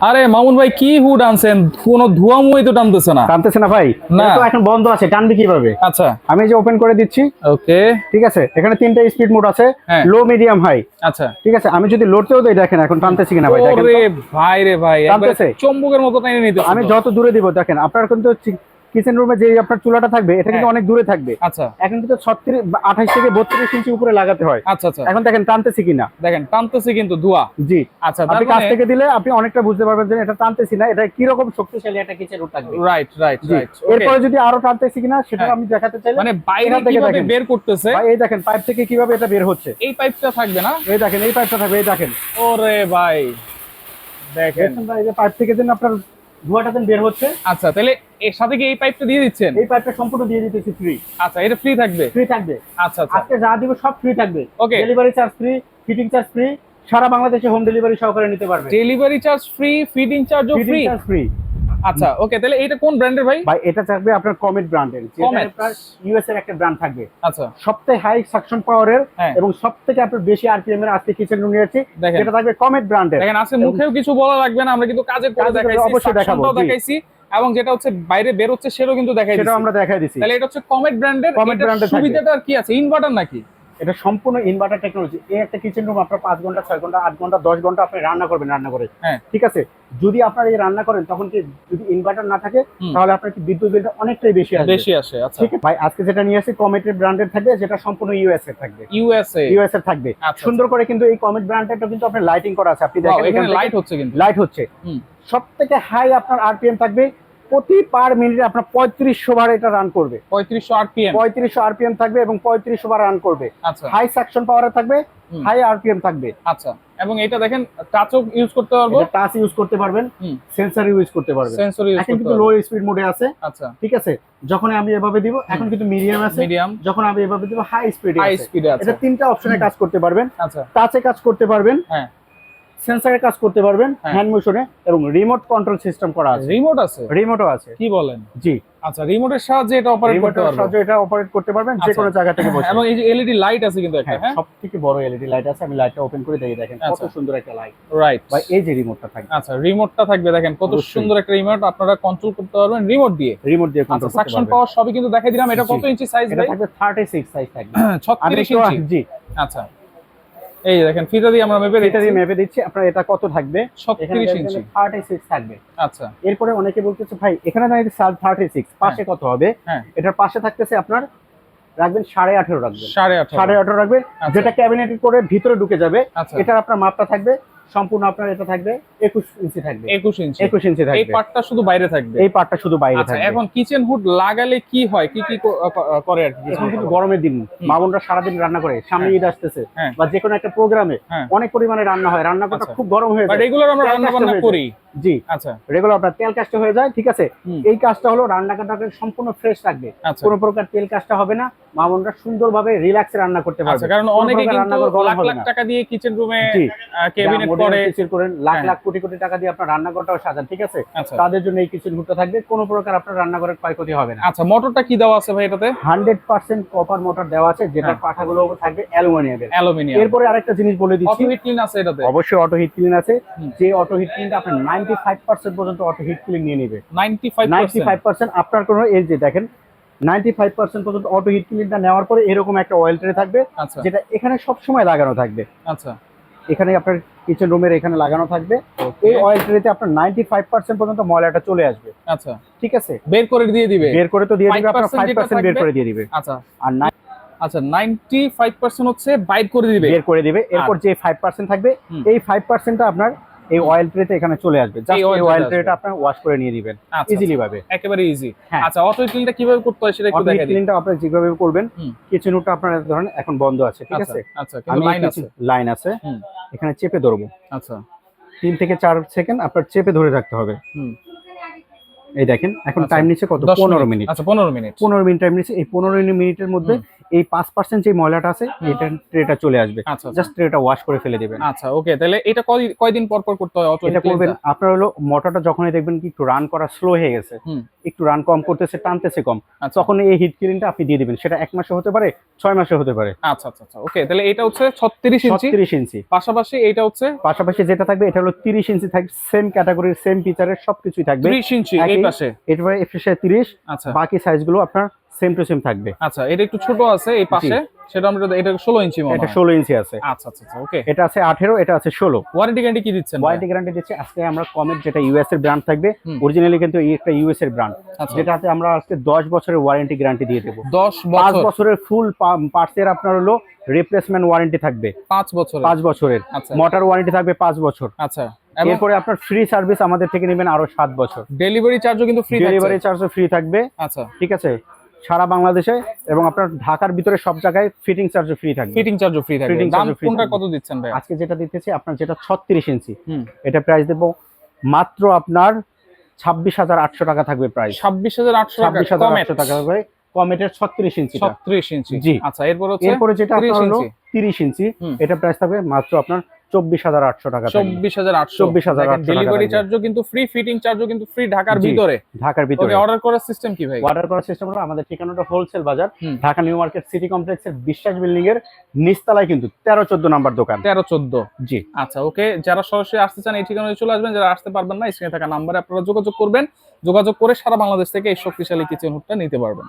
আরে মামুন ভাই কি হু টানছেন কোন ধোয়া মুই তো টানতেছে না। টানতেছে না ভাই? না। তো এখন বন্ধ আছে টানবে কীভাবে? আচ্ছা। আমি যে ওপেন করে দিচ্ছি। ওকে ঠিক আছে? এখানে তিনটা স্পিড মোড আছে। লো মিডিয়াম হাই আচ্ছা। ঠিক আছে? আমি যদি লোডতেও দেই দেখেন এখন টানতেছি কিনা ভাই? দেখেন। ভাই রে ভাই টানতেছে? চম্বুকের মতো টানে নিতে আমি যত দূরে দিব দেখেন আপনার কিন্তু কিচেন রুমে যে আপনার চুলাটা থাকবে এটা কিন্তু হ্যাঁ। অনেক দূরে থাকবে। আচ্ছা। এখন কিন্তু ছত্রিশ আঠাশ থেকে বত্রিশ ইঞ্চি উপরে লাগাতে হয়। আচ্ছা আচ্ছা। এখন দেখেন টানতেছি কিনা? দেখেন টানতেছি কিন্তু ধোয়া। জি। আচ্ছা আপনি কাছ মানে থেকে দিলে আপনি অনেকটা বুঝতে পারবেন যে এটা টানতেছি না এটা কি রকম শক্তিশালী একটা কিচেন রুম থাকবে। Right right ji. রাইট এরপরে যদি আরও টানতেছি কিনা সেটা হ্যাঁ। আমি দেখাতে চাই মানে বাইরে থেকে। বের করতেছে? ভাই, এই দেখেন পাইপ থেকে কীভাবে এটা বের হচ্ছে? এই পাইপটা থাকবে না? এই দেখেন এই পাইপটা থাকবে এই দেখেন। ওরে ভাই দেখেন। দেখেন ভাই, এই পাইপ থেকে যেন আপনার ধোঁয়াটা দেন বের হচ্ছে। আচ্ছা তাহলে এর সাথে কি এই পাইপটা দিয়ে দিচ্ছেন? এই পাইপটা সম্পূর্ণ দিয়ে দিতেছি ফ্রি আচ্ছা এটা ফ্রি থাকবে? ফ্রি থাকবে। আচ্ছা আচ্ছা। আজকে যা দিব সব ফ্রি থাকবে। Okay delivery charge free fitting charge free সারা বাংলাদেশে হোম ডেলিভারি সহকারে নিতে পারবে। ডেলিভারি চার্জ ফ্রি ফিডিং চার্জও ফিটিং ফ্রি চার্জ ফ্রি আচ্ছা ওকে তাহলে এটা কোন ব্র্যান্ডের ভাই? ভাই এটা থাকবে আপনার কমেট ব্র্যান্ডের Comet। ইউএস এর একটা ব্র্যান্ড থাকবে। আচ্ছা। সবথেকে হাই সাকশন পাওয়ারের। এবং সবথেকে আপনার বেশি আরপিএম এর আজকে কিচেন রুম নিয়েছি দেখেন। যেটা থাকবে কমেট ব্র্যান্ডের দেখেন আছে মুখেও কিছু বলা লাগবে না আমরা কিন্তু কাজে করে কাজে দেখাইছি অবশ্যই দেখাবো, দেখাইছি এবং যেটা হচ্ছে বাইরে বের হচ্ছে সেটাও কিন্তু দেখাই সেটাও দিছি। আমরা দেখাই দিছি। তাহলে এটা হচ্ছে কমেট ব্র্যান্ডের কমেট ব্র্যান্ডের সুবিধাটা আর কি আছে? ইনভার্টার নাকি? এটা সম্পূর্ণ ইনভার্টার টেকনোলজি এই একটা কিচেন রুম আপনার পাঁচ ঘণ্টা ছয় ঘণ্টা আট ঘণ্টা দশ ঘণ্টা আপনি রান্না করবেন রান্না করে। হ্যাঁ। ঠিক আছে? যদি আপনার এই রান্না করেন তখন কি যদি ইনভার্টার না থাকে তাহলে আপনার কি বিদ্যুৎ বিলটা অনেকটাই বেশি আসবে। বেশি আসে আচ্ছা। ঠিক আছে? ভাই আজকে যেটা নিয়ে আসি কমেটের ব্র্যান্ডের থাকবে যেটা সম্পূর্ণ ইউএস এর থাকবে। ইউএসএ ইউএস এর থাকবে। আচ্ছা, সুন্দর করে কিন্তু এই কমেট ব্র্যান্ডটা কিন্তু আপনার লাইটিং করা আছে। আপনি দেখেন এখানে লাইট হচ্ছে কিন্তু। লাইট হচ্ছে। সব থেকে হাই আপনার আরপিএম থাকবে প্রতি পার মিনিটে আপনার পঁয়ত্রিশশো বার এটা রান করবে। পঁয়ত্রিশশো আরপিএম পঁয়ত্রিশশো আরপিএম থাকবে এবং পঁয়ত্রিশশো বার রান করবে। হাই সাকশন পাওয়ারে থাকবে হাই আরপিএম থাকবে। আচ্ছা এবং এটা দেখেন টাচও ইউজ করতে পারব? টাচ ইউজ করতে পারবেন। সেন্সর ইউজ করতে পারবেন। সেন্সর ইউজ এখন কিন্তু লো স্পিড মোডে আছে আচ্ছা। ঠিক আছে? যখন আমি এভাবে দিব এখন কিন্তু মিডিয়াম আছে। মিডিয়াম যখন আমি এভাবে দিব হাই স্পিডে হাই স্পিডে আছে। এটা তিনটা অপশনে কাজ করতে পারবেন। আচ্ছা। টাচে কাজ করতে পারবেন। হ্যাঁ। সেন্সরে কাজ করতে পারবেন হ্যাঁ। হ্যান্ড মোশনে এবং রিমোট কন্ট্রোল সিস্টেম করা আছে। রিমোট আছে? রিমোটও আছে। কি বলেন? জি। আচ্ছা রিমোটের সাহায্যে এটা অপারেট করতে রিমোটের পারব। সাহায্যে এটা অপারেট করতে পারবেন যে আচ্ছা। কোনো জায়গা থেকে বসে। এবং এই যে এলইডি লাইট আছে কিন্তু একটা হ্যাঁ হ্যাঁ? সব থেকে বড় এলইডি লাইট আছে আমি লাইটটা ওপেন করে দিয়ে দেখেন কত আচ্ছা। সুন্দর একটা লাইট রাইট বা এই যে রিমোটটা থাকবে। আচ্ছা রিমোটটা থাকবে দেখেন কত সুন্দর একটা রিমোট আপনারা কন্ট্রোল করতে পারবেন রিমোট দিয়ে। রিমোট দিয়ে আচ্ছা কন্ট্রোল করতে পারবেন। সাকশন পাওয়ার সবই কিন্তু দেখাই দিলাম এটা কত ইঞ্চি সাইজ এটা ভাই? থাকবে 36 সাইজ থাকবে। 36 ইঞ্চি জি। আচ্ছা। এই দেখেন ফিতা দিয়ে আমরা মেপে ফিতা দিয়ে মেপে দিচ্ছি। আপনার এটা কত থাকবে? 36 ইঞ্চি। 36 থাকবে। আচ্ছা। এরপরে অনেকে বলতেছে ভাই এখানে দাঁড়িয়ে 36 পাশে কত হবে? হ্যাঁ। এটার পাশে থাকতেছে আপনার রাখবেন সাড়ে আঠেরো রাখবেন। সাড়ে আঠারো। সাড়ে আঠারো রাখবেন। আচ্ছা। যেটা ক্যাবিনেট করে ভিতরে ঢুকে যাবে আচ্ছা। এটার আপনার মাপটা থাকবে সম্পূর্ণ আপনার এটা থাকবে একুশ ইঞ্চি থাকবে। একুশ ইঞ্চি। একুশ ইঞ্চি এই পার্টটা শুধু বাইরে থাকবে? এই পার্টটা শুধু বাইরে আচ্ছা থাকবে। এখন কিচেন হুড লাগালে কি হয়? কি কি করে আর কি এখন কিন্তু গরমের দিন। মা বোনরা সারাদিন রান্না করে সামনে ঈদ আসতেছে। হ্যাঁ। বা যে কোনো একটা প্রোগ্রামে হ্যাঁ। অনেক পরিমাণে রান্না হয়। রান্না করাটা আচ্ছা। খুব গরম হয়ে যায়। রেগুলার আমরা তেল রান্না কাজটা বান্না হয়ে করি। জি। আচ্ছা। রেগুলার আপনার তেল কাজটা হয়ে যায় ঠিক আছে? এই কাজটা হলো রান্না কাটাকে সম্পূর্ণ ফ্রেশ থাকবে। আচ্ছা। কোনো প্রকার তেল কাজটা হবে না। মা বোনরা সুন্দরভাবে রিল্যাক্সে রান্না করতে পারবে। আচ্ছা কারণ অনেকে কিন্তু লাখ লাখ টাকা দিয়ে কিচেন রুমে ক্যাবিনেট করে। kitchen করেন লাখ হ্যাঁ। লাখ কোটি কোটি টাকা দিয়ে আপনার রান্নাঘরটাও সাজান ঠিক আছে? আচ্ছা। তাদের জন্য এই কিচেন ঘুরতে থাকবে কোনো প্রকার আপনার রান্নাঘরের ক্ষয়ক্ষতি হবে না। আচ্ছা মোটরটা কি দেওয়া আছে ভাই এটাতে? হান্ড্রেড পার্সেন্ট কপার মোটর দেওয়া আছে যেটার হ্যাঁ। পাঠাগুলো থাকবে অ্যালুমিনিয়ামের। অ্যালুমিনিয়াম। এরপরে আরেকটা জিনিস বলে অটো দিচ্ছি হিট ক্লিন আছে এটাতে? অবশ্যই অটো হিট ক্লিন আছে। যে অটো হিট ক্লিনটা আপনার নাইনটি ফাইভ পার্সেন্ট পর্যন্ত অটো হিট ক্লিন নিয়ে নেবে। 95% নাইনটি ফাইভ পার্সেন্ট আপনার কোনো এই যে দেখেন নাইনটি ফাইভ পার্সেন্ট পর্যন্ত অটো হিট ক্লিনটা নেওয়ার পরে এরকম একটা অয়েল ট্রে থাকবে আচ্ছা। যেটা এখানে সব সময় লাগানো থাকবে। আচ্ছা। এখানে আপনার কিচেন রুমের এখানে লাগানো থাকবে। এই অয়েল ট্রেতে আপনার নাইনটি ফাইভ পার্সেন্ট পর্যন্ত ময়লাটা চলে আসবে। আচ্ছা। ঠিক আছে? বের করে দিয়ে দিবে? বের করে তো দিয়ে দিবে আপনার 5% পার্সেন্ট বের করে দিয়ে দিবে। আচ্ছা। আর আচ্ছা 95% হচ্ছে বাইর করে দিবে? বের করে দিবে। এরপর যে ফাইভ পার্সেন্ট থাকবে হুম। এই ফাইভ পার্সেন্টটা আপনার এই অয়েল ট্রেতে এখানে চলে আসবে। Just এই অয়েল ট্রেটা আপনার ওয়াশ করে নিয়ে দিবেন আচ্ছা ইজিলি ভাবে। একেবারে ইজি হ্যাঁ। আচ্ছা অটো ক্লিনটা কীভাবে করতে হয় সেটা একটু দেখাই দিই ক্লিনটা আপনারা যেভাবে করবেন। কিচেন রুটটা আপনার ধরেন এখন বন্ধ আছে ঠিক আচ্ছা আছে? আচ্ছা লাইন আছে। লাইন আছে। এখানে চেপে ধরবো। আচ্ছা। তিন থেকে চার সেকেন্ড আপনার চেপে ধরে রাখতে হবে। এই দেখেন এখন আচ্ছা। টাইম নিচ্ছে কত? 10 পনেরো মিনিট। আচ্ছা 15 মিনিট। পনেরো মিনিট টাইম নিচ্ছে। এই পনেরো মিনিটের মধ্যে এই পাঁচ পার্সেন্ট যে ময়লাটা আছে এটা ট্রেটা চলে আসবে। আচ্ছা আচ্ছা। জাস্ট ট্রেটা ওয়াশ করে ফেলে দিবেন। আচ্ছা ওকে তাহলে এটা কয়দিন পর পর করতে হয়? এটা করবেন আপনার হলো মোটরটা যখনই দেখবেন কি একটু রান করা স্লো হয়ে গেছে একটু রান কম করতেছে টানতেছে কম আচ্ছা। তখন এই হিট ক্লিনটা আপনি দিয়ে দিবেন। সেটা এক মাসে হতে পারে ছয় মাসে হতে পারে। আচ্ছা আচ্ছা আচ্ছা ওকে তাহলে এটা হচ্ছে ছত্রিশ ইঞ্চি? ছত্রিশ ইঞ্চি। পাশাপাশি এটা হচ্ছে? পাশাপাশি যেটা থাকবে এটা হলো তিরিশ ইঞ্চি থাকবে সেম ক্যাটাগরির সেম ফিচারের সবকিছুই থাকবে। ত্রিশ ইঞ্চি এই পাশে? এফএসআই তিরিশ আচ্ছা। বাকি সাইজগুলো আপনার সেম টু সেম থাকবে। আচ্ছা এটা একটু ছোট আছে এই পাশে। সেটা আমরা এটা ষোলো ইঞ্চি মনে এটা হয়। ষোলো ইঞ্চি আছে। আচ্ছা আচ্ছা আচ্ছা ওকে এটা আছে আঠেরো এটা আছে ষোলো। ওয়ারেন্টি গ্যারান্টি কি দিচ্ছেন ওয়ারেন্টি গ্যারান্টি দিচ্ছে আজকে আমরা কমের যেটা ইউএস এর ব্র্যান্ড থাকবে অরিজিনালি কিন্তু এই একটা ইউএস এর ব্র্যান্ড আচ্ছা। যেটাতে আমরা আজকে দশ বছরের ওয়ারেন্টি গ্যারান্টি দিয়ে দেবো। দশ পাঁচ বছর। বছরের ফুল পার্টসের আপনার হলো রিপ্লেসমেন্ট ওয়ারেন্টি থাকবে। পাঁচ বছর পাঁচ বছরের। আচ্ছা। মোটর ওয়ারেন্টি থাকবে পাঁচ বছর। আচ্ছা এরপরে আপনার ফ্রি সার্ভিস আমাদের থেকে নেবেন আরও সাত বছর। ডেলিভারি চার্জও কিন্তু ফ্রি ডেলিভারি চার্জও ফ্রি থাকবে। আচ্ছা। ঠিক আছে? সারা বাংলাদেশে এবং আপনার ঢাকার ভিতরে সব জায়গায় ফিটিং চার্জও ফ্রি থাকবে। ফিটিং চার্জও ফ্রি থাকবে। Fitting দাম কোনটা কত দিচ্ছেন ভাই? আজকে যেটা দিতেছি আপনার যেটা ছত্রিশ ইঞ্চি এটা প্রাইস দেবো মাত্র আপনার ছাব্বিশ হাজার আটশো টাকা থাকবে প্রাইস ছাব্বিশ হাজার আটশো টাকা ছাব্বিশ হাজার কমে আটশো টাকা থাকবে। কমেটের ছত্রিশ ইঞ্চি ছত্রিশ ইঞ্চি জি। আচ্ছা এরপর হচ্ছে এরপরে যেটা 30 আপনার হলো ইঞ্চি। তিরিশ ইঞ্চি এটা প্রাইস থাকবে মাত্র আপনার চব্বিশ হাজার আটশো টাকা চব্বিশ হাজার আটশো। 24,800 টাকা ডেলিভারি থাকবে। চার্জও কিন্তু ফ্রি ফিটিং চার্জও কিন্তু ফ্রি ঢাকার ভিতরে। ঢাকার ভিতরে। অর্ডার করার সিস্টেম কি ভাই? অর্ডার করার সিস্টেম হলো আমাদের ঠিকানাটা হোলসেল বাজার ঢাকা নিউ মার্কেট সিটি কমপ্লেক্সের বিশ্বাস বিল্ডিং এর নিচতলায় কিন্তু তেরো চোদ্দ নাম্বার দোকান। তেরো চোদ্দ। জি। আচ্ছা ওকে যারা সরাসরি আসতে চান এই ঠিকানায় চলে আসবেন। যারা আসতে পারবেন না স্ক্রিনে থাকা নাম্বারে আপনারা যোগাযোগ করবেন। যোগাযোগ করে সারা বাংলাদেশ থেকে এই শক্তিশালী কিচেন হুডটা নিতে পারবেন।